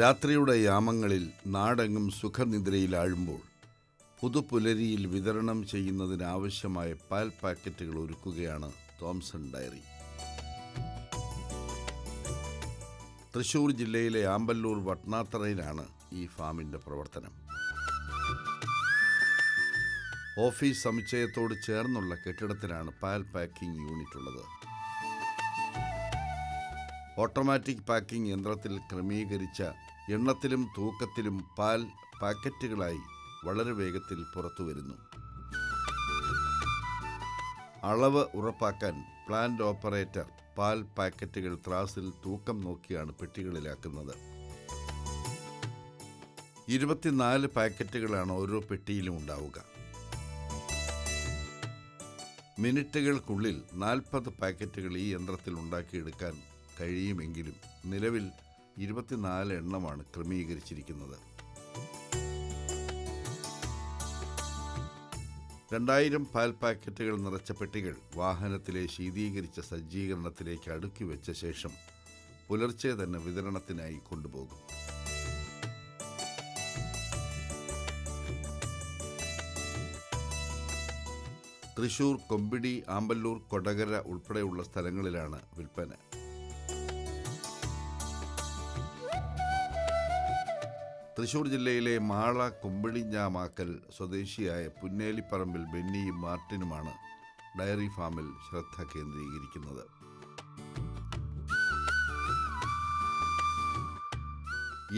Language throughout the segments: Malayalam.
രാത്രിയുടെ യാമങ്ങളിൽ നാടെങ്ങും സുഖനിദ്രയിലാഴുമ്പോൾ പുതുപുലരിയിൽ വിതരണം ചെയ്യുന്നതിനാവശ്യമായ പാൽ പാക്കറ്റുകൾ ഒരുക്കുകയാണ് തോംസൺ ഡയറി. തൃശൂർ ജില്ലയിലെ ആമ്പല്ലൂർ വട്നാത്തറയിലാണ് ഈ ഫാമിന്റെ പ്രവർത്തനം. ഓഫീസ് സമുച്ചയത്തോട് ചേർന്നുള്ള കെട്ടിടത്തിലാണ് പാൽ പാക്കിംഗ് യൂണിറ്റ് ഉള്ളത്. ഓട്ടോമാറ്റിക് പാക്കിംഗ് യന്ത്രത്തിൽ ക്രമീകരിച്ച എണ്ണത്തിലും തൂക്കത്തിലും പാൽ പാക്കറ്റുകളായി വളരെ വേഗത്തിൽ പുറത്തു വരുന്നു. അളവ് ഉറപ്പാക്കാൻ പ്ലാന്റ് ഓപ്പറേറ്റർ പാൽ പാക്കറ്റുകൾ ത്രാസിൽ തൂക്കം നോക്കിയാണ് പെട്ടികളിലാക്കുന്നത്. ഇരുപത്തിനാല് പാക്കറ്റുകളാണ് ഓരോ പെട്ടിയിലും ഉണ്ടാവുക. മിനിറ്റുകൾക്കുള്ളിൽ നാൽപ്പത് പാക്കറ്റുകൾ ഈ യന്ത്രത്തിൽ ഉണ്ടാക്കിയെടുക്കാൻ കഴിയുമെങ്കിലും നിലവിൽ ഇരുപത്തിനാല് എണ്ണമാണ് ക്രമീകരിച്ചിരിക്കുന്നത്. രണ്ടായിരം പാൽ പാക്കറ്റുകൾ നിറച്ച പെട്ടികൾ വാഹനത്തിലെ ശീതീകരിച്ച സജ്ജീകരണത്തിലേക്ക് അടുക്കി വെച്ച ശേഷം പുലർച്ചെ തന്നെ വിതരണത്തിനായി കൊണ്ടുപോകും. തൃശൂർ കൊമ്പിടി ആമ്പല്ലൂർ കൊടകര ഉൾപ്പെടെയുള്ള സ്ഥലങ്ങളിലാണ് വിൽപ്പന. തൃശൂർ ജില്ലയിലെ മാള കുമ്പിളിഞ്ഞാമാക്കൽ സ്വദേശിയായ പുന്നേലിപ്പറമ്പിൽ ബെന്നിയും മാർട്ടിനുമാണ് ഡയറി ഫാമിൽ ശ്രദ്ധ കേന്ദ്രീകരിക്കുന്നത്.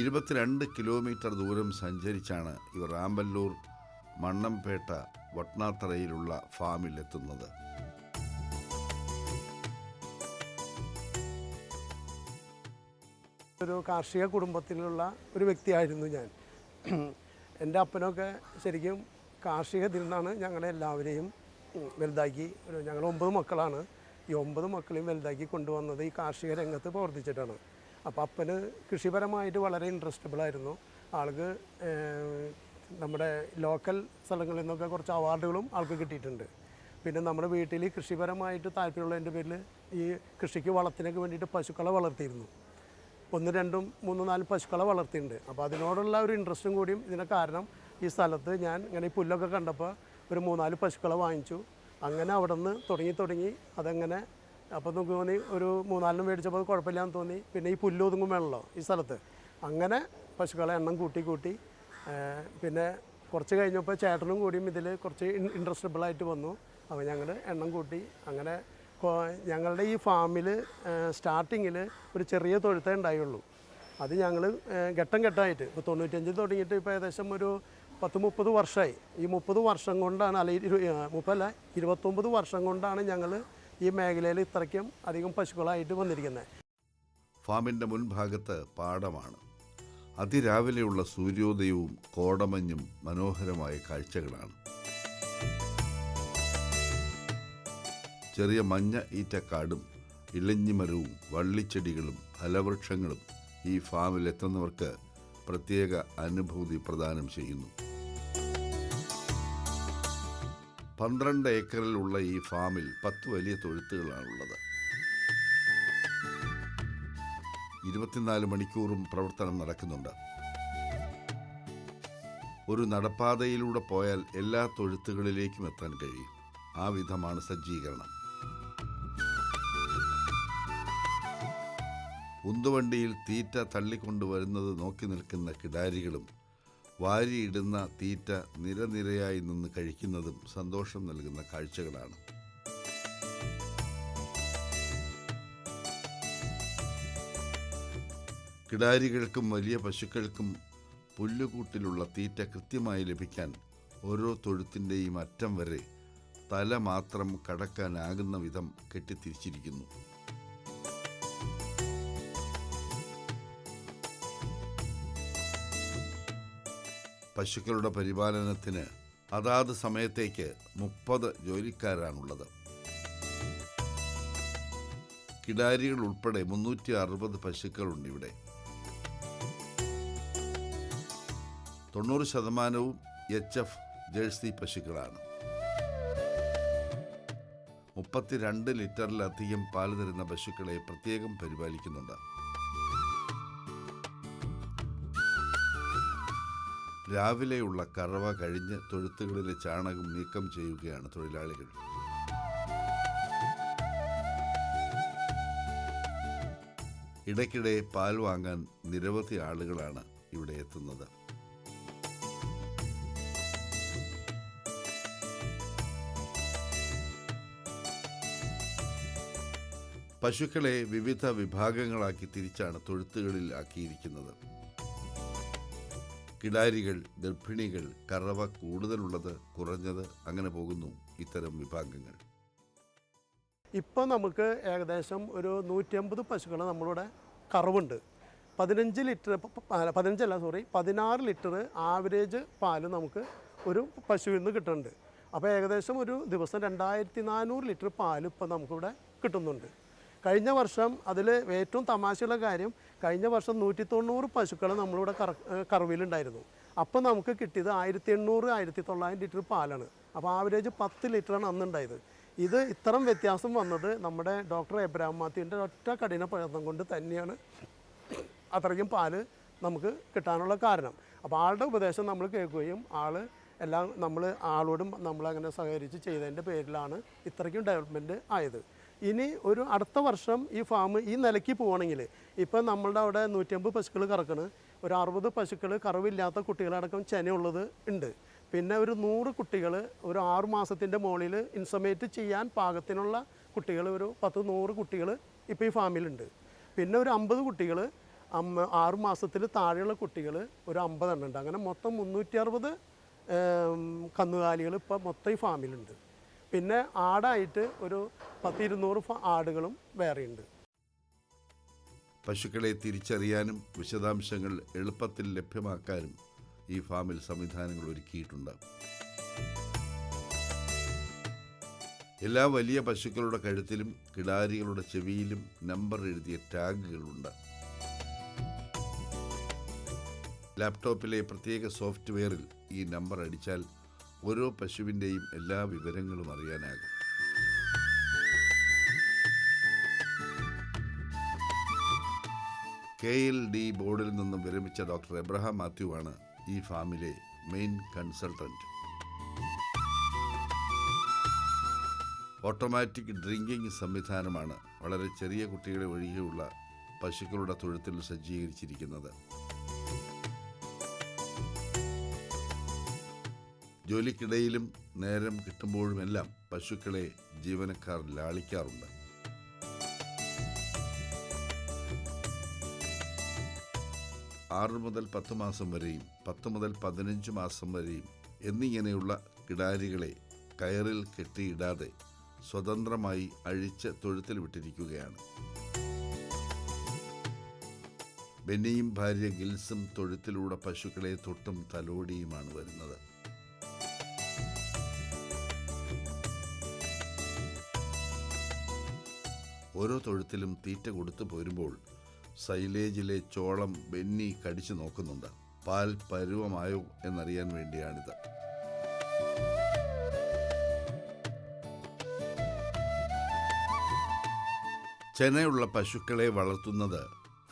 ഇരുപത്തിരണ്ട് കിലോമീറ്റർ ദൂരം സഞ്ചരിച്ചാണ് ഇവർ ആമ്പല്ലൂർ മണ്ണംപേട്ട ഫാമിൽ ഒരു കാർഷിക കുടുംബത്തിലുള്ള ഒരു വ്യക്തിയായിരുന്നു ഞാൻ. എന്റെ അപ്പനൊക്കെ ശരിക്കും കാർഷികത്തിൽ നിന്നാണ് ഞങ്ങളെ എല്ലാവരെയും വലുതാക്കി ഒരു ഞങ്ങൾ ഒമ്പത് മക്കളാണ്. ഈ ഒമ്പത് മക്കളെയും വലുതാക്കി കൊണ്ടുവന്നത് ഈ കാർഷിക രംഗത്ത് പ്രവർത്തിച്ചിട്ടാണ്. അപ്പോൾ അപ്പന് കൃഷിപരമായിട്ട് വളരെ ഇൻട്രസ്റ്റബിൾ ആയിരുന്നു. ആൾക്ക് നമ്മുടെ ലോക്കൽ സ്ഥലങ്ങളിൽ നിന്നൊക്കെ കുറച്ച് അവാർഡുകളും ആൾക്ക് കിട്ടിയിട്ടുണ്ട്. പിന്നെ നമ്മുടെ വീട്ടിൽ കൃഷിപരമായിട്ട് താല്പര്യമുള്ളതിന്റെ പേരിൽ ഈ കൃഷിക്ക് വളത്തിനൊക്കെ വേണ്ടിയിട്ട് പശുക്കളെ വളർത്തിയിരുന്നു. ഒന്ന് രണ്ടും മൂന്ന് നാല് പശുക്കളെ വളർത്തിയിട്ടുണ്ട്. അപ്പോൾ അതിനോടുള്ള ഒരു ഇൻട്രസ്റ്റും കൂടിയും ഇതിന് കാരണം ഈ സ്ഥലത്ത് ഞാൻ ഇങ്ങനെ ഈ പുല്ലൊക്കെ കണ്ടപ്പോൾ ഒരു മൂന്നാൽ പശുക്കളെ വാങ്ങിച്ചു. അങ്ങനെ അവിടെ നിന്ന് തുടങ്ങി തുടങ്ങി അതങ്ങനെ അപ്പോൾ നമുക്ക് തോന്നി ഒരു മൂന്നാലിനും മേടിച്ചപ്പോൾ അത് കുഴപ്പമില്ലാന്ന് തോന്നി. പിന്നെ ഈ പുല്ല് ഒതുങ്ങും വേണമല്ലോ ഈ സ്ഥലത്ത്. അങ്ങനെ പശുക്കളെ എണ്ണം കൂട്ടി കൂട്ടി. പിന്നെ കുറച്ച് കഴിഞ്ഞപ്പോൾ ചേട്ടനും കൂടിയും ഇതിൽ കുറച്ച് ഇൻട്രസ്റ്റബിൾ ആയിട്ട് വന്നു. അപ്പോൾ ഞങ്ങൾ എണ്ണം കൂട്ടി അങ്ങനെ കൊ- ഞങ്ങളുടെ ഈ ഫാമിൽ സ്റ്റാർട്ടിങ്ങിൽ ഒരു ചെറിയ തൊഴുത്തേ ഉണ്ടായുള്ളൂ. അത് ഞങ്ങൾ ഘട്ടം ഘട്ടമായിട്ട്. ഇപ്പോൾ തൊണ്ണൂറ്റഞ്ച് തുടങ്ങിയിട്ട് ഇപ്പോൾ ഏകദേശം ഒരു പത്ത് മുപ്പത് വർഷമായി ഈ മുപ്പത് വർഷം കൊണ്ടാണ് അല്ല ഇരു മുപ്പതല്ല ഇരുപത്തൊമ്പത് വർഷം കൊണ്ടാണ് ഞങ്ങൾ ഈ മേഖലയിൽ ഇത്രയ്ക്കും അധികം പശുക്കളായിട്ട് വന്നിരിക്കുന്നത്. ഫാമിന്റെ മുൻഭാഗത്ത് പാടമാണ്. അതിരാവിലെയുള്ള സൂര്യോദയവും കോടമഞ്ഞും മനോഹരമായ കാഴ്ചകളാണ്. ചെറിയ മഞ്ഞ ഈറ്റക്കാടും ഇലഞ്ഞിമരവും വള്ളിച്ചെടികളും ഫലവൃക്ഷങ്ങളും ഈ ഫാമിൽ എത്തുന്നവർക്ക് പ്രത്യേക അനുഭൂതി പ്രദാനം ചെയ്യുന്നു. പന്ത്രണ്ട് ഏക്കറിലുള്ള ഈ ഫാമിൽ പത്ത് വലിയ തൊഴുത്തുകളാണുള്ളത്. ഇരുപത്തിനാല് മണിക്കൂറും പ്രവർത്തനം നടക്കുന്നുണ്ട്. ഒരു നടപ്പാതയിലൂടെ പോയാൽ എല്ലാ തൊഴുത്തുകളിലേക്കും എത്താൻ കഴിയും. ആ വിധമാണ് സജ്ജീകരണം. ഉന്തുവണ്ടിയിൽ തീറ്റ തള്ളിക്കൊണ്ടുവരുന്നത് നോക്കി നിൽക്കുന്ന കിടാരികളും വാരിയിടുന്ന തീറ്റ നിരനിരയായി നിന്ന് കഴിക്കുന്നതും സന്തോഷം നൽകുന്ന കാഴ്ചകളാണ്. കിടാരികൾക്കും വലിയ പശുക്കൾക്കും പുല്ലുകൂട്ടിലുള്ള തീറ്റ കൃത്യമായി ലഭിക്കാൻ ഓരോ തൊഴുത്തിന്റെയും അറ്റം വരെ തല മാത്രം കടക്കാനാകുന്ന വിധം കെട്ടിത്തിരിച്ചിരിക്കുന്നു. പശുക്കളുടെ പരിപാലനത്തിന് അതാത് സമയത്തേക്ക് മുപ്പത് ജോലിക്കാരാണുള്ളത്. കിടാരികൾ ഉൾപ്പെടെ മുന്നൂറ്റി അറുപത് പശുക്കളുണ്ട് ഇവിടെ. തൊണ്ണൂറ് ശതമാനവും എച്ച് എഫ് ജേഴ്സി പശുക്കളാണ്. മുപ്പത്തിരണ്ട് ലിറ്ററിലധികം പാൽ തരുന്ന പശുക്കളെ പ്രത്യേകം പരിപാലിക്കുന്നുണ്ട്. രാവിലെയുള്ള കറവ കഴിഞ്ഞ് തൊഴുത്തുകളിലെ ചാണകം നീക്കം ചെയ്യുകയാണ് തൊഴിലാളികൾ. ഇടയ്ക്കിടെ പാൽ വാങ്ങാൻ നിരവധി ആളുകളാണ് ഇവിടെ എത്തുന്നത്. പശുക്കളെ വിവിധ വിഭാഗങ്ങളാക്കി തിരിച്ചാണ് തൊഴുത്തുകളിൽ ആക്കിയിരിക്കുന്നത്. കിടാരികൾ ഗർഭിണികൾ കറവ കൂടുതലുള്ളത് കുറഞ്ഞത് അങ്ങനെ പോകുന്നു ഇത്തരം വിഭാഗങ്ങൾ. ഇപ്പം നമുക്ക് ഏകദേശം ഒരു നൂറ്റമ്പത് പശുക്കൾ നമ്മളിവിടെ കറവുണ്ട്. പതിനഞ്ച് ലിറ്റർ പതിനഞ്ചല്ല സോറി പതിനാറ് ലിറ്റർ ആവറേജ് പാൽ നമുക്ക് ഒരു പശുവിൽ നിന്ന് കിട്ടുന്നുണ്ട്. അപ്പോൾ ഏകദേശം ഒരു ദിവസം രണ്ടായിരത്തി നാനൂറ് ലിറ്റർ പാൽ ഇപ്പം നമുക്കിവിടെ കിട്ടുന്നുണ്ട്. കഴിഞ്ഞ വർഷം അതിൽ ഏറ്റവും തമാശയുള്ള കാര്യം കഴിഞ്ഞ വർഷം നൂറ്റി തൊണ്ണൂറ് പശുക്കൾ നമ്മളിവിടെ കറ കറവിലുണ്ടായിരുന്നു അപ്പോൾ നമുക്ക് കിട്ടിയത് ആയിരത്തി എണ്ണൂറ് ആയിരത്തി തൊള്ളായിരം ലിറ്റർ പാലാണ്. അപ്പോൾ ആവറേജ് പത്ത് ലിറ്ററാണ് അന്നുണ്ടായത്. ഇത് ഇത്തരം വ്യത്യാസം വന്നത് നമ്മുടെ ഡോക്ടർ എബ്രാം മാത്യുവിന്റെ ഒറ്റ കഠിന പ്രയത്നം കൊണ്ട് തന്നെയാണ് അത്രയ്ക്കും പാൽ നമുക്ക് കിട്ടാനുള്ള കാരണം. അപ്പോൾ ആളുടെ ഉപദേശം നമ്മൾ കേൾക്കുകയും ആൾ എല്ലാം നമ്മൾ ആളോടും നമ്മളങ്ങനെ സഹകരിച്ച് ചെയ്തതിന്റെ പേരിലാണ് ഇത്രയ്ക്കും ഡെവലപ്മെന്റ് ആയത്. ഇനി ഒരു അടുത്ത വർഷം ഈ ഫാം ഈ നിലയ്ക്ക് പോവുകയാണെങ്കിൽ ഇപ്പം നമ്മളുടെ അവിടെ നൂറ്റമ്പത് പശുക്കൾ കറക്കണ്. ഒരു അറുപത് പശുക്കൾ കറവില്ലാത്ത കുട്ടികളടക്കം ചെനയുള്ളത് ഉണ്ട്. പിന്നെ ഒരു നൂറ് കുട്ടികൾ ഒരു ആറു മാസത്തിന്റെ മുകളിൽ ഇൻസമേറ്റ് ചെയ്യാൻ പാകത്തിനുള്ള കുട്ടികൾ ഒരു പത്ത് നൂറ് കുട്ടികൾ ഇപ്പോൾ ഈ ഫാമിലുണ്ട് പിന്നെ ഒരു അമ്പത് കുട്ടികൾ അമ്മ ആറ് മാസത്തിൽ താഴെയുള്ള കുട്ടികൾ ഒരു അമ്പതെണ്ണം ഉണ്ട്. അങ്ങനെ മൊത്തം മുന്നൂറ്റി അറുപത് കന്നുകാലികൾ ഇപ്പോൾ മൊത്തം ഈ ഫാമിലുണ്ട് പിന്നെ ആടായിട്ട് ഒരു പത്തിരുന്നൂറ് ആടുകളും വേറെയുണ്ട്. പശുക്കളെ തിരിച്ചറിയാനും വിശദാംശങ്ങൾ എളുപ്പത്തിൽ ലഭ്യമാക്കാനും ഈ ഫാമിൽ സംവിധാനങ്ങൾ ഒരുക്കിയിട്ടുണ്ട്. എല്ലാ വലിയ പശുക്കളുടെ കഴുത്തിലും കിടാരികളുടെ ചെവിയിലും നമ്പർ എഴുതിയ ടാഗുകളുണ്ട്. ലാപ്ടോപ്പിലെ പ്രത്യേക സോഫ്റ്റ്വെയറിൽ ഈ നമ്പർ അടിച്ചാൽ ഓരോ പശുവിന്റെയും എല്ലാ വിവരങ്ങളും അറിയാനാകും. കെ എൽ ഡി ബോർഡിൽ നിന്നും വിരമിച്ച ഡോക്ടർ എബ്രഹാം മാത്യു ആണ് ഈ ഫാമിലെ മെയിൻ കൺസൾട്ടന്റ് ഓട്ടോമാറ്റിക് ഡ്രിങ്കിംഗ് സംവിധാനമാണ് വളരെ ചെറിയ കുട്ടികളെ ഒഴികെയുള്ള പശുക്കളുടെ തൊഴുത്തിൽ സജ്ജീകരിച്ചിരിക്കുന്നത്. ജോലിക്കിടയിലും നേരം കിട്ടുമ്പോഴുമെല്ലാം പശുക്കളെ ജീവനക്കാർ ലാളിക്കാറുണ്ട്. ആറ് മുതൽ പത്ത് മാസം വരെയും പത്ത് മുതൽ പതിനഞ്ച് മാസം വരെയും എന്നിങ്ങനെയുള്ള കിടാരികളെ കയറിൽ കെട്ടിയിടാതെ സ്വതന്ത്രമായി അഴിച്ച് തൊഴുത്തിൽ വിട്ടിരിക്കുകയാണ്. ബെന്നിയും ഭാര്യ ഗിൽസും തൊഴുത്തിലൂടെ പശുക്കളെ തൊട്ടും തലോടിയുമാണ് വരുന്നത്. ഓരോ തൊഴുത്തിലും തീറ്റ കൊടുത്തു പോരുമ്പോൾ സൈലേജിലെ ചോളം ബെന്നി കടിച്ചു നോക്കുന്നുണ്ട്. പാൽ പരുവമായോ എന്നറിയാൻ വേണ്ടിയാണിത്. ചെനയുള്ള പശുക്കളെ വളർത്തുന്നത്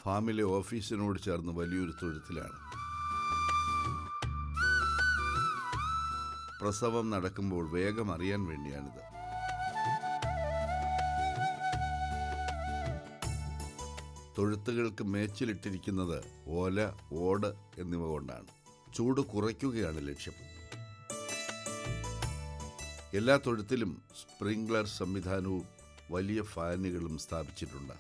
ഫാമിലെ ഓഫീസിനോട് ചേർന്ന് വലിയൊരു തൊഴുത്തിലാണ്. പ്രസവം നടക്കുമ്പോൾ വേഗം അറിയാൻ വേണ്ടിയാണിത്. തൊഴുത്തുകൾക്ക് മേച്ചിലിട്ടിരിക്കുന്നത് ഓല ഓട് എന്നിവ കൊണ്ടാണ്. ചൂട് കുറയ്ക്കുകയാണ് ലക്ഷ്യം. എല്ലാ തൊഴുത്തിലും സ്പ്രിംഗ്ലർ സംവിധാനവും വലിയ ഫാനുകളും സ്ഥാപിച്ചിട്ടുണ്ട്.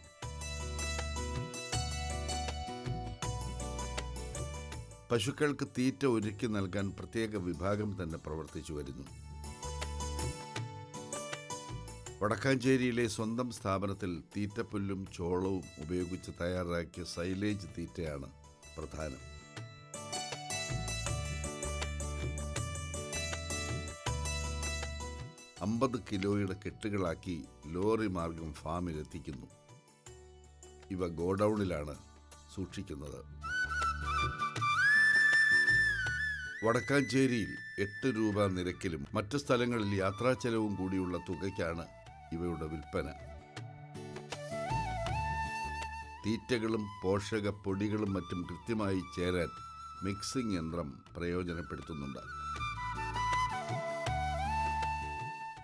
പശുക്കൾക്ക് തീറ്റ ഒരുക്കി നൽകാൻ പ്രത്യേക വിഭാഗം തന്നെ പ്രവർത്തിച്ചു വരുന്നു. വടക്കാഞ്ചേരിയിലെ സ്വന്തം സ്ഥാപനത്തിൽ തീറ്റപ്പുല്ലും ചോളവും ഉപയോഗിച്ച് തയ്യാറാക്കിയ സൈലേജ് തീറ്റയാണ് പ്രധാനം. അമ്പത് കിലോയുടെ കെട്ടുകളാക്കി ലോറി മാർഗം ഫാമിലെത്തിക്കുന്നു. ഇവ ഗോഡൌണിലാണ് സൂക്ഷിക്കുന്നത്. വടക്കാഞ്ചേരിയിൽ എട്ട് രൂപ നിരക്കിലും മറ്റു സ്ഥലങ്ങളിൽ യാത്രാ ചെലവും കൂടിയുള്ള തുകയ്ക്കാണ് ഇവയുടെ വിൽപ്പന. തീറ്റകളും പോഷക പൊടികളും മറ്റും കൃത്യമായി ചേരാൻ മിക്സിംഗ് യന്ത്രം പ്രയോജനപ്പെടുത്തുന്നുണ്ട്.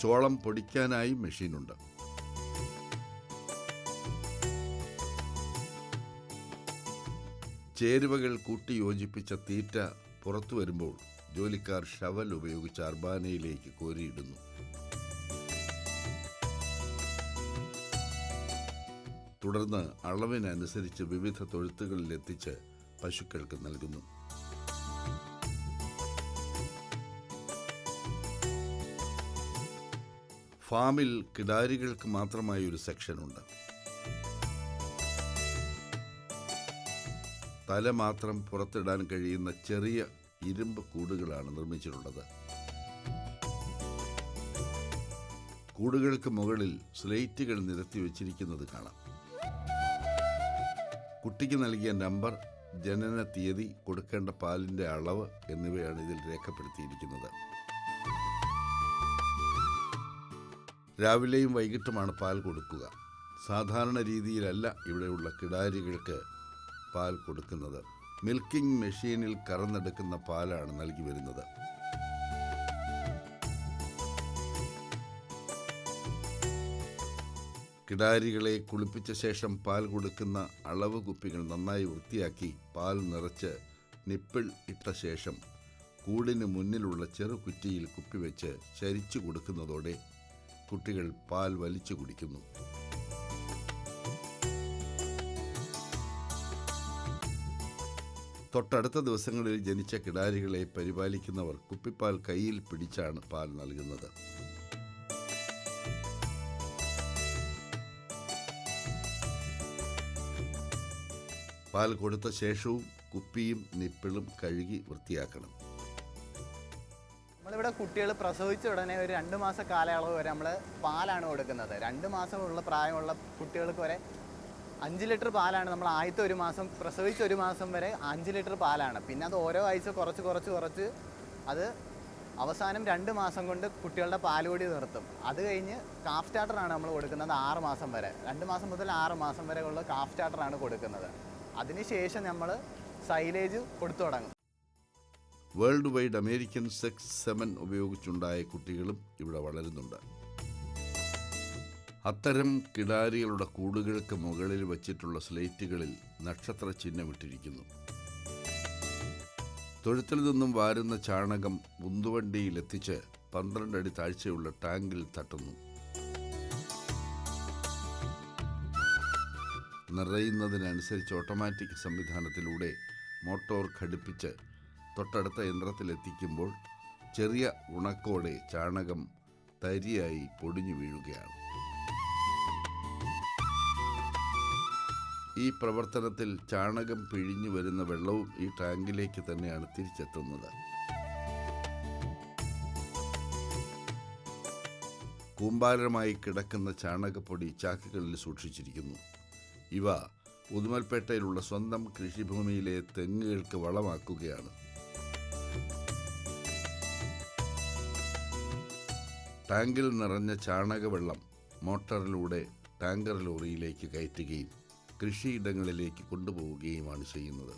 ചോളം പൊടിക്കാനായി മെഷീനുണ്ട്. ചേരുവകൾ കൂട്ടി യോജിപ്പിച്ച തീറ്റ പുറത്തു വരുമ്പോൾ ജോലിക്കാർ ഷവൽ ഉപയോഗിച്ച് അർബാനയിലേക്ക് കോരിയിടുന്നു. തുടർന്ന് അളവിനനുസരിച്ച് വിവിധ തൊഴുത്തുകളിൽ എത്തിച്ച് പശുക്കൾക്ക് നൽകുന്നു. ഫാമിൽ കിടാരികൾക്ക് മാത്രമായി ഒരു സെക്ഷനുണ്ട് തല മാത്രം പുറത്തിടാൻ കഴിയുന്ന ചെറിയ ഇരുമ്പ് കൂടുകളാണ് നിർമ്മിച്ചിട്ടുള്ളത്. കൂടുകൾക്ക് മുകളിൽ സ്ലേറ്റുകൾ നിരത്തി വെച്ചിരിക്കുന്നത് കാണാം. കുട്ടിക്ക് നൽകിയ നമ്പർ ജനന തീയതി കൊടുക്കേണ്ട പാലിന്റെ അളവ് എന്നിവയാണ് ഇതിൽ രേഖപ്പെടുത്തിയിരിക്കുന്നത്. രാവിലെയും വൈകിട്ടുമാണ് പാൽ കൊടുക്കുക. സാധാരണ രീതിയിലല്ല ഇവിടെയുള്ള കിടാരികൾക്ക് പാൽ കൊടുക്കുന്നത്. മിൽക്കിംഗ് മെഷീനിൽ കറന്നെടുക്കുന്ന പാലാണ് നൽകി വരുന്നത്. കിടാരികളെ കുളിപ്പിച്ച ശേഷം പാൽ കൊടുക്കുന്ന അളവ് കുപ്പികൾ നന്നായി വൃത്തിയാക്കി പാൽ നിറച്ച് നിപ്പിൾ ഇട്ട ശേഷം കൂടിന് മുന്നിലുള്ള ചെറു കുറ്റിയിൽ കുപ്പിവെച്ച് ചരിച്ചു കൊടുക്കുന്നതോടെ കുട്ടികൾ പാൽ വലിച്ചു കുടിക്കുന്നു. തൊട്ടടുത്ത ദിവസങ്ങളിൽ ജനിച്ച കിടാരികളെ പരിപാലിക്കുന്നവർ കുപ്പിപ്പാൽ കയ്യിൽ പിടിച്ചാണ് പാൽ നൽകുന്നത്. പാൽ കൊടുത്ത ശേഷവും കുപ്പിയും നിപ്പിളും കഴുകി വൃത്തിയാക്കണം. നമ്മളിവിടെ കുട്ടികൾ പ്രസവിച്ച ഉടനെ ഒരു രണ്ട് മാസ കാലയളവ് വരെ നമ്മൾ പാലാണ് കൊടുക്കുന്നത്. രണ്ട് മാസമുള്ള പ്രായമുള്ള കുട്ടികൾക്ക് വരെ അഞ്ച് ലിറ്റർ പാലാണ് നമ്മൾ ആദ്യത്തെ ഒരു മാസം പ്രസവിച്ച ഒരു മാസം വരെ അഞ്ച് ലിറ്റർ പാലാണ്. പിന്നെ അത് ഓരോ ആഴ്ച കുറച്ച് കുറച്ച് കുറച്ച് അത് അവസാനം രണ്ട് മാസം കൊണ്ട് കുട്ടികളുടെ പാലുകൂടി നിർത്തും. അത് കഴിഞ്ഞ് കാഫ് സ്റ്റാർട്ടറാണ് നമ്മൾ കൊടുക്കുന്നത് ആറ് മാസം വരെ. രണ്ട് മാസം മുതൽ ആറ് മാസം വരെ ഉള്ള കാഫ് സ്റ്റാർട്ടറാണ് കൊടുക്കുന്നത്. അതിനുശേഷം നമ്മൾ സൈലേജ് കൊടുത്തു തുടങ്ങും. World wide American sex semen ഉപയോഗിച്ചുണ്ടായ കുട്ടികളും ഇവിടെ വളരുന്നുണ്ട്. അത്തരം കിടാരികളുടെ കൂടുകൾക്ക് മുകളിൽ വച്ചിട്ടുള്ള സ്ലേറ്റുകളിൽ നക്ഷത്ര ചിഹ്നമിട്ടിരിക്കുന്നു. തൊഴുത്തിൽ നിന്നും വാരുന്ന ചാണകം ഉന്തുവണ്ടിയിലെത്തിച്ച് പന്ത്രണ്ടടി താഴ്ചയുള്ള ടാങ്കിൽ തട്ടുന്നു. നിറയുന്നതിനനുസരിച്ച് ഓട്ടോമാറ്റിക് സംവിധാനത്തിലൂടെ മോട്ടോർ ഘടിപ്പിച്ച് തൊട്ടടുത്ത യന്ത്രത്തിലെത്തിക്കുമ്പോൾ ചെറിയ ഉണക്കോടെ ചാണകം തരിയായി പൊടിഞ്ഞു വീഴുകയാണ്. ഈ പ്രവർത്തനത്തിൽ ചാണകം പിഴിഞ്ഞു വരുന്ന വെള്ളവും ഈ ടാങ്കിലേക്ക് തന്നെയാണ് തിരിച്ചെത്തുന്നത്. കൂമ്പാരമായി കിടക്കുന്ന ചാണകപ്പൊടി ചാക്കുകളിൽ സൂക്ഷിച്ചിരിക്കുന്നു. ഇവ പുതുമൽപേട്ടയിലുള്ള സ്വന്തം കൃഷിഭൂമിയിലെ തെങ്ങുകൾക്ക് വളമാക്കുകയാണ്. ടാങ്കിൽ നിറഞ്ഞ ചാണകവെള്ളം മോട്ടറിലൂടെ ടാങ്കർ ലോറിയിലേക്ക് കയറ്റുകയും കൃഷിയിടങ്ങളിലേക്ക് കൊണ്ടുപോവുകയുമാണ് ചെയ്യുന്നത്.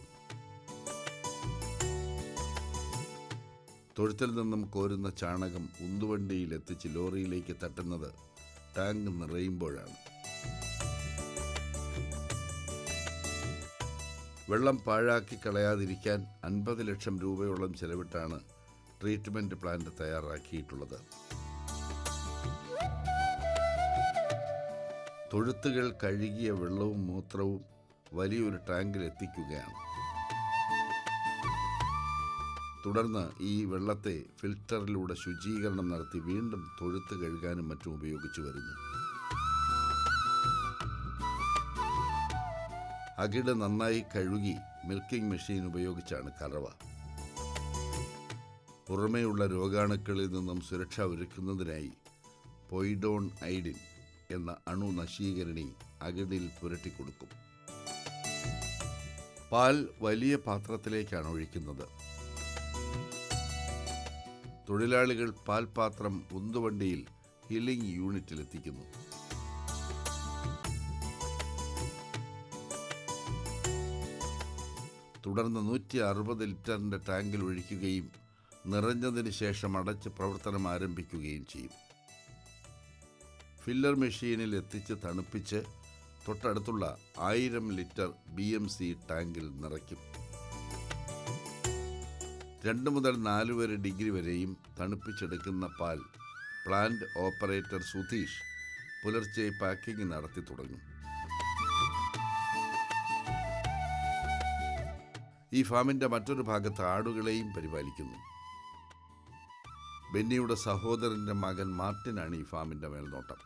തൊഴുത്തിൽ നിന്നും കോരുന്ന ചാണകം ഉന്തുവണ്ടിയിൽ എത്തിച്ച് ലോറിയിലേക്ക് തട്ടുന്നത് ടാങ്ക് നിറയുമ്പോഴാണ്. വെള്ളം പാഴാക്കി കളയാതിരിക്കാൻ അൻപത് ലക്ഷം രൂപയോളം ചെലവിട്ടാണ് ട്രീറ്റ്മെന്റ് പ്ലാന്റ് തയ്യാറാക്കിയിട്ടുള്ളത്. തൊഴുത്തുകൾ കഴുകിയ വെള്ളവും മൂത്രവും വലിയൊരു ടാങ്കിൽ എത്തിക്കുകയാണ്. തുടർന്ന് ഈ വെള്ളത്തെ ഫിൽറ്ററിലൂടെ ശുചീകരണം നടത്തി വീണ്ടും തൊഴുത്ത് കഴുകാനും മറ്റും ഉപയോഗിച്ചു വരുന്നു. അകിട് നന്നായി കഴുകി മിൽക്കിംഗ് മെഷീൻ ഉപയോഗിച്ചാണ് കറവ. പുറമേയുള്ള രോഗാണുക്കളിൽ നിന്നും സുരക്ഷ ഒരുക്കുന്നതിനായി പൊയ്ഡോൺ ഐഡിൻ എന്ന അണു നശീകരണി അകിടിൽ പുരട്ടിക്കൊടുക്കും. പാൽ വലിയ പാത്രത്തിലേക്കാണ് ഒഴിക്കുന്നത്. തൊഴിലാളികൾ പാൽപാത്രം ഉന്തുവണ്ടിയിൽ ഹില്ലിംഗ് യൂണിറ്റിൽ തുടർന്ന് നൂറ്റി അറുപത് ലിറ്ററിന്റെ ടാങ്കിൽ ഒഴിക്കുകയും നിറഞ്ഞതിന് ശേഷം അടച്ച് പ്രവർത്തനം ആരംഭിക്കുകയും ചെയ്യും ഫില്ലർ മെഷീനിൽ എത്തിച്ച് തണുപ്പിച്ച് തൊട്ടടുത്തുള്ള ആയിരം ലിറ്റർ ബി എം സി ടാങ്കിൽ നിറയ്ക്കും. രണ്ട് മുതൽ നാല് വരെ ഡിഗ്രി വരെയും തണുപ്പിച്ചെടുക്കുന്ന പാൽ പ്ലാന്റ് ഓപ്പറേറ്റർ സുധീഷ് പുലർച്ചെ പാക്കിംഗ് നടത്തി തുടങ്ങും. ഈ ഫാമിന്റെ മറ്റൊരു ഭാഗത്ത് ആടുകളെയും പരിപാലിക്കുന്നു. ബെന്നിയുടെ സഹോദരന്റെ മകൻ മാർട്ടിനാണ് ഈ ഫാമിന്റെ മേൽനോട്ടം.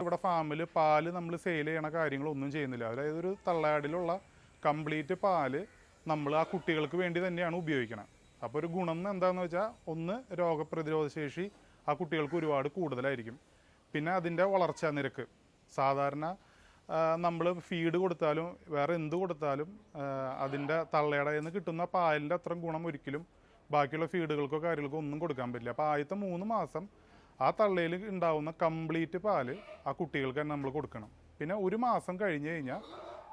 ഇവിടെ ഫാമിൽ പാൽ നമ്മൾ സെയിൽ ചെയ്യണ കാര്യങ്ങളൊന്നും ചെയ്യുന്നില്ല. അതായത് ഒരു തള്ളയാടിലുള്ള കംപ്ലീറ്റ് പാൽ നമ്മൾ ആ കുട്ടികൾക്ക് വേണ്ടി തന്നെയാണ് ഉപയോഗിക്കണം. അപ്പോൾ ഒരു ഗുണം എന്താണെന്ന് വെച്ചാൽ ഒന്ന് രോഗപ്രതിരോധ ശേഷി ആ കുട്ടികൾക്ക് ഒരുപാട് കൂടുതലായിരിക്കും. പിന്നെ അതിന്റെ വളർച്ചാ നിരക്ക്. സാധാരണ നമ്മൾ ഫീഡ് കൊടുത്താലും വേറെ എന്ത് കൊടുത്താലും അതിന്റെ തള്ളയുടെ നിന്ന് കിട്ടുന്ന പാലിന്റെ അത്ര ഗുണം ഒരിക്കലും ബാക്കിയുള്ള ഫീഡുകൾക്കോ കാര്യങ്ങൾക്കോ ഒന്നും കൊടുക്കാൻ പറ്റില്ല. അപ്പോൾ ആദ്യത്തെ മൂന്ന് മാസം ആ തള്ളയിൽ ഉണ്ടാവുന്ന കംപ്ലീറ്റ് പാൽ ആ കുട്ടികൾക്ക് തന്നെ നമ്മൾ കൊടുക്കണം. പിന്നെ ഒരു മാസം കഴിഞ്ഞ് കഴിഞ്ഞാൽ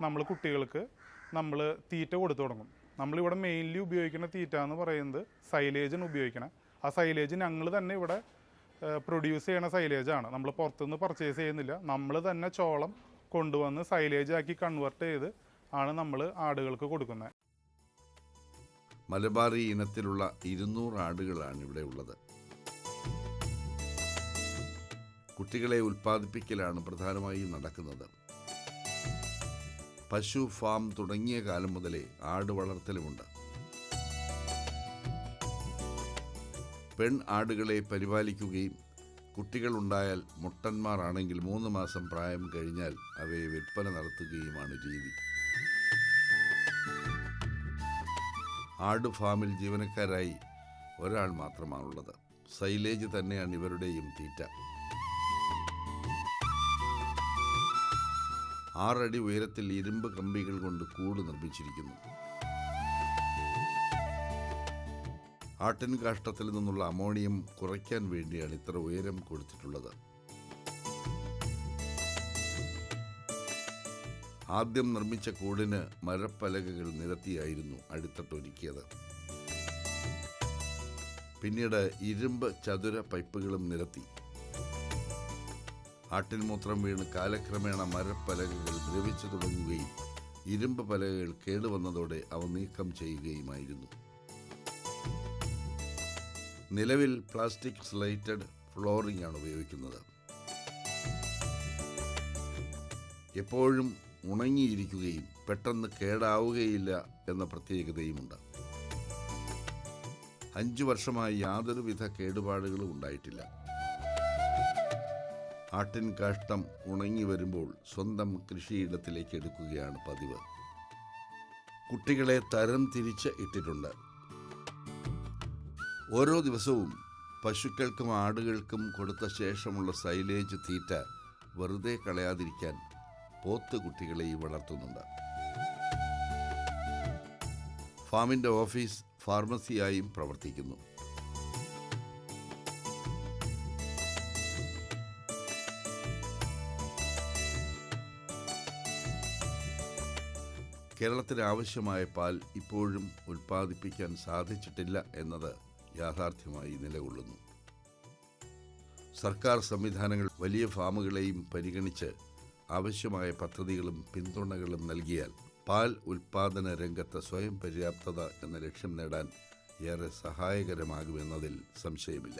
നമ്മൾ കുട്ടികൾക്ക് നമ്മൾ തീറ്റ കൊടുത്തു തുടങ്ങും. നമ്മളിവിടെ മെയിൻലി ഉപയോഗിക്കുന്ന തീറ്റ എന്ന് പറയുന്നത് സൈലേജാണ് ഉപയോഗിക്കണം. ആ സൈലേജ് ഞങ്ങൾ തന്നെ ഇവിടെ പ്രൊഡ്യൂസ് ചെയ്യണ സൈലേജാണ് നമ്മൾ പുറത്തുനിന്ന് പർച്ചേസ് ചെയ്യുന്നില്ല. നമ്മൾ തന്നെ ചോളം കൊണ്ടുവന്ന് സൈലേജ് ആക്കി കൺവേർട്ട് ചെയ്ത് ആണ് നമ്മൾ ആടുകൾക്ക് കൊടുക്കുന്നത് മലബാറി ഇനത്തിലുള്ള ഇരുന്നൂറ് ആടുകളാണ് ഇവിടെ ഉള്ളത്. കുട്ടികളെ ഉൽപ്പാദിപ്പിക്കലാണ് പ്രധാനമായും നടക്കുന്നത്. പശു ഫാം തുടങ്ങിയ കാലം മുതലേ ആട് വളർത്തലുമുണ്ട്. പെൺ ആടുകളെ പരിപാലിക്കുകയും കുട്ടികളുണ്ടായാൽ മുട്ടന്മാരാണെങ്കിൽ മൂന്ന് മാസം പ്രായം കഴിഞ്ഞാൽ അവയെ വിൽപ്പന നടത്തുകയുമാണ് രീതി. ആട് ഫാമിൽ ജീവനക്കാരായി ഒരാൾ മാത്രമാണുള്ളത്. സൈലേജ് തന്നെയാണ് ഇവരുടെയും തീറ്റ. ആറടി ഉയരത്തിൽ ഇരുമ്പ് കമ്പികൾ കൊണ്ട് കൂട് നിർമ്മിച്ചിരിക്കുന്നു. ആട്ടിൻ കാഷ്ടത്തിൽ നിന്നുള്ള അമോണിയം കുറയ്ക്കാൻ വേണ്ടിയാണ് ഇത്ര ഉയരം കൊടുത്തിട്ടുള്ളത്. ആദ്യം നിർമ്മിച്ച കൂടിന് മരപ്പലകകൾ നിരത്തിയായിരുന്നു അടിത്തട്ടൊരുക്കിയത് പിന്നീട് ഇരുമ്പ് ചതുര പൈപ്പുകളും നിരത്തി. ആട്ടിൻമൂത്രം വീണ് കാലക്രമേണ മരപ്പലകകൾ ദ്രവിച്ചു തുടങ്ങുകയും ഇരുമ്പ് പലകകൾ കേടുവന്നതോടെ അവ നീക്കം ചെയ്യുകയുമായിരുന്നു. നിലവിൽ പ്ലാസ്റ്റിക് സ്ലൈറ്റഡ് ഫ്ലോറിംഗ് ആണ് ഉപയോഗിക്കുന്നത്. എപ്പോഴും ഉണങ്ങിയിരിക്കുകയും പെട്ടെന്ന് കേടാവുകയില്ല എന്ന പ്രത്യേകതയുമുണ്ട്. അഞ്ചു വർഷമായി യാതൊരുവിധ കേടുപാടുകളും ഉണ്ടായിട്ടില്ല. ആട്ടിൻ കാഷ്ടം ഉണങ്ങി വരുമ്പോൾ സ്വന്തം കൃഷിയിടത്തിലേക്ക് എടുക്കുകയാണ് പതിവ്. കുട്ടികളെ തരം തിരിച്ച് ഇട്ടിട്ടുണ്ട്. ഓരോ ദിവസവും പശുക്കൾക്കും ആടുകൾക്കും കൊടുത്ത ശേഷമുള്ള സൈലേജ് തീറ്റ വെറുതെ കളയാതിരിക്കാൻ പോത്ത് കുട്ടികളെയും വളർത്തുന്നുണ്ട്. ഫാമിന്റെ ഓഫീസ് ഫാർമസിയായും പ്രവർത്തിക്കുന്നു. കേരളത്തിന് ആവശ്യമായ പാൽ ഇപ്പോഴും ഉൽപ്പാദിപ്പിക്കാൻ സാധിച്ചിട്ടില്ല എന്നത് യാഥാർത്ഥ്യമായി നിലകൊള്ളുന്നു. സർക്കാർ സംവിധാനങ്ങൾ വലിയ ഫാമുകളെയും പരിഗണിച്ച് ആവശ്യമായ പദ്ധതികളും പിന്തുണകളും നൽകിയാൽ പാൽ ഉൽപാദന രംഗത്ത് സ്വയം പര്യാപ്തത എന്ന ലക്ഷ്യം നേടാൻ ഏറെ സഹായകരമാകുമെന്നതിൽ സംശയമില്ല.